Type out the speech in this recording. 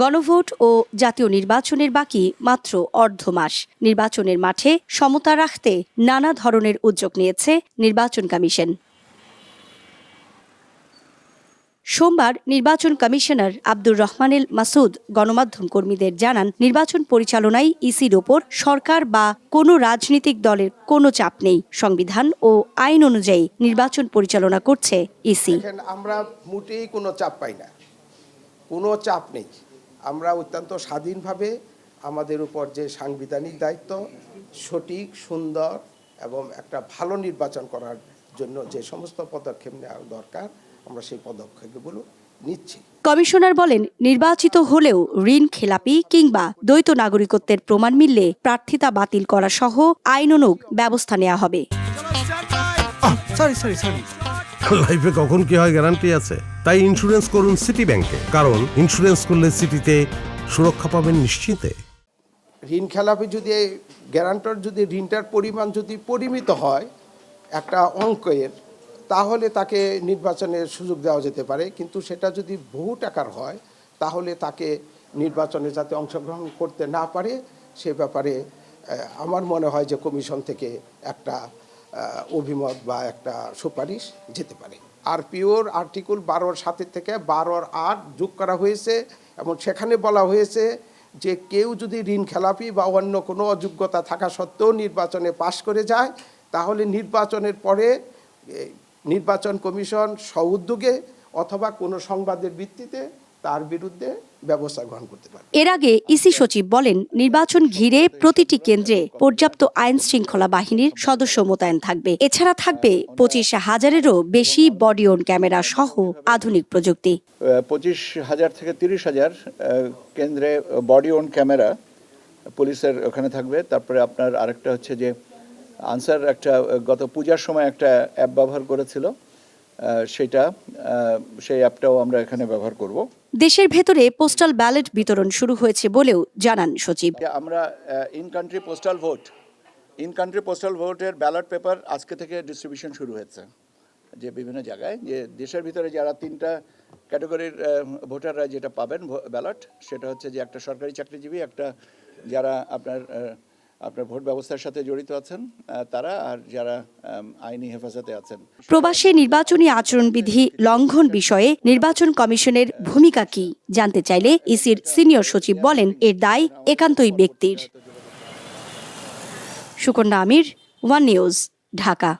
গণভোট ও জাতীয় নির্বাচনের বাকি মাত্র অর্ধ মাস। নির্বাচনের মাঠে সমতা রাখতে নানা ধরনের উদ্যোগ নিয়েছে নির্বাচন কমিশন। সোমবার নির্বাচন কমিশনার আব্দুর রহমানুল মাসুদ গণমাধ্যম কর্মীদের জানান, নির্বাচন পরিচালনায় ইসির ওপর সরকার বা কোনো রাজনৈতিক দলের কোনো চাপ নেই। সংবিধান ও আইন অনুযায়ী নির্বাচন পরিচালনা করছে ইসি। আমরা মোটেই কোনো চাপ পাই না। কোনো চাপ নেই। আমরা অত্যন্ত স্বাধীনভাবে আমাদের উপর যে সাংবিধানিক দায়িত্ব সঠিক সুন্দর এবং একটা ভালো নির্বাচন করার জন্য যে সমস্ত পদক্ষেপ নেওয়া দরকার আমরা সেই পদক্ষেপগুলো নিচ্ছি। কমিশনার বলেন নির্বাচিত হলেও ঋণ খেলাপি কিংবা দ্বৈত নাগরিকত্বের প্রমাণ মিললে প্রার্থিতা বাতিল করা সহ আইনানুগ ব্যবস্থা নেওয়া হবে। সরি সরি সরি লাইফে কখন কি হয় গ্যারান্টি আছে? তাই ইন্স্যুরেন্স করুন সিটি ব্যাংকে কারণ ইন্স্যুরেন্স করলে সিটিতে সুরক্ষা পাবেন নিশ্চিতে ঋণ খেলাপি যদি গ্যারান্টর যদি ঋণটার পরিমাণ যদি পরিমিত হয় একটা অঙ্কের, তাহলে তাকে নির্বাচনের সুযোগ দেওয়া যেতে পারে। কিন্তু সেটা যদি বহু টাকার হয়, তাহলে তাকে নির্বাচনে যাতে অংশগ্রহণ করতে না পারে, সে ব্যাপারে আমার মনে হয় যে কমিশন থেকে একটা অভিমত বা একটা সুপারিশ যেতে পারে। আর পিওর আর্টিকেল বারোর সাথে থেকে বারোর আট যোগ করা হয়েছে এবং সেখানে বলা হয়েছে যে কেউ যদি ঋণ খেলাপি বা অন্য কোনো অযোগ্যতা থাকা সত্ত্বেও নির্বাচনে পাশ করে যায়, তাহলে নির্বাচনের পরে নির্বাচন কমিশন স্বউদ্যোগে অথবা কোনো সংবাদের ভিত্তিতে তার বিরুদ্ধে ব্যবস্থা গ্রহণ করতে পারে। এর আগে ইসি সচিব বলেন নির্বাচন ঘিরে প্রতিটি কেন্দ্রে পর্যাপ্ত আইন শৃঙ্খলা বাহিনীর সদস্য মোতায়েন থাকবে। এছাড়া থাকবে পঁচিশ হাজারেরও বেশি বডি অন ক্যামেরা সহ আধুনিক প্রযুক্তি। পঁচিশ হাজার থেকে তিরিশ হাজার আহ, কেন্দ্রে বডি অন ক্যামেরা পুলিশের ওখানে থাকবে। তারপরে আপনার আরেকটা হচ্ছে যে আনসার একটা গত পূজার সময় একটা অ্যাপ ব্যবহার করেছিল। সেটা সেই অ্যাপটাও আমরা এখানে ব্যবহার করব। দেশের ভেতরে পোস্টাল ব্যালট বিতরণ শুরু হয়েছে বলেও জানান সচিব। আমরা in country postal vote in country postal ভোটের ব্যালট পেপার আজকে থেকে ডিস্ট্রিবিউশন শুরু হয়েছে। যে বিভিন্ন জায়গায় যে দেশের ভিতরে যারা তিনটা ক্যাটাগরির ভোটাররা যেটা পাবেন ব্যালট সেটা হচ্ছে যে একটা সরকারি চাকরিজীবী একটা যারা আপনার আপনার ভোট ব্যবস্থার সাথে জড়িত আছেন তারা আর যারা আইনি হেফাজতে আছেন। প্রবাসী নির্বাচনী আচরণবিধি লঙ্ঘন বিষয়ে নির্বাচন কমিশনের ভূমিকা কি জানতে চাইলে ইসির সিনিয়র সচিব বলেন, এর দায় একান্তই ব্যক্তির। Sukanya Amir, One News, Dhaka.